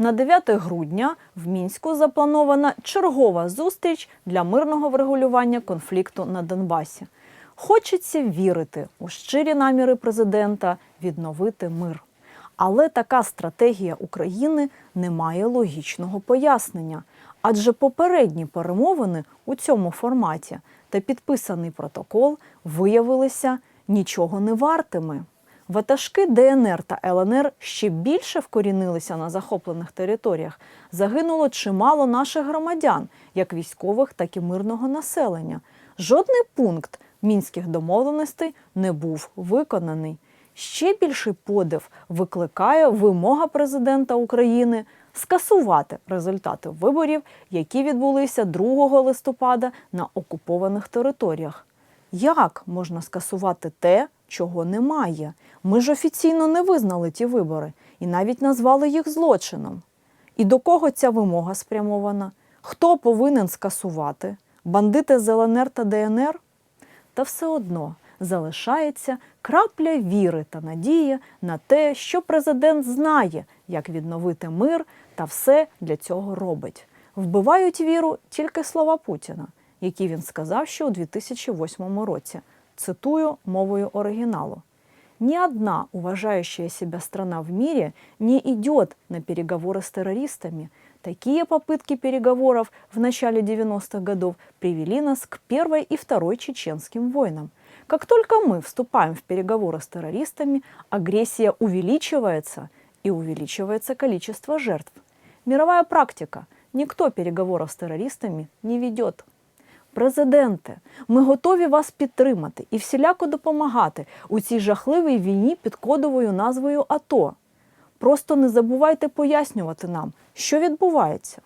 На 9 грудня в Мінську запланована чергова зустріч для мирного врегулювання конфлікту на Донбасі. Хочеться вірити у щирі наміри президента відновити мир. Але така стратегія України не має логічного пояснення, адже попередні перемовини у цьому форматі та підписаний протокол виявилися нічого не вартими. Ватажки ДНР та ЛНР ще більше вкорінилися на захоплених територіях. Загинуло чимало наших громадян, як військових, так і мирного населення. Жодний пункт мінських домовленостей не був виконаний. Ще більший подив викликає вимога президента України скасувати результати виборів, які відбулися 2 листопада на окупованих територіях. Як можна скасувати те, чого немає? Ми ж офіційно не визнали ті вибори і навіть назвали їх злочином. І до кого ця вимога спрямована? Хто повинен скасувати? Бандити з ЛНР та ДНР? Та все одно залишається крапля віри та надії на те, що президент знає, як відновити мир та все для цього робить. Вбивають віру тільки слова Путіна, які він сказав ще у 2008 році. Цитую мовою оригіналу. Ни одна уважающая себя страна в мире не идет на переговоры с террористами. Такие попытки переговоров в начале 90-х годов привели нас к первой и второй чеченским войнам. Как только мы вступаем в переговоры с террористами, агрессия увеличивается и увеличивается количество жертв. Мировая практика. Никто переговоров с террористами не ведет. Президенте, ми готові вас підтримати і всіляко допомагати у цій жахливій війні під кодовою назвою АТО. Просто не забувайте пояснювати нам, що відбувається.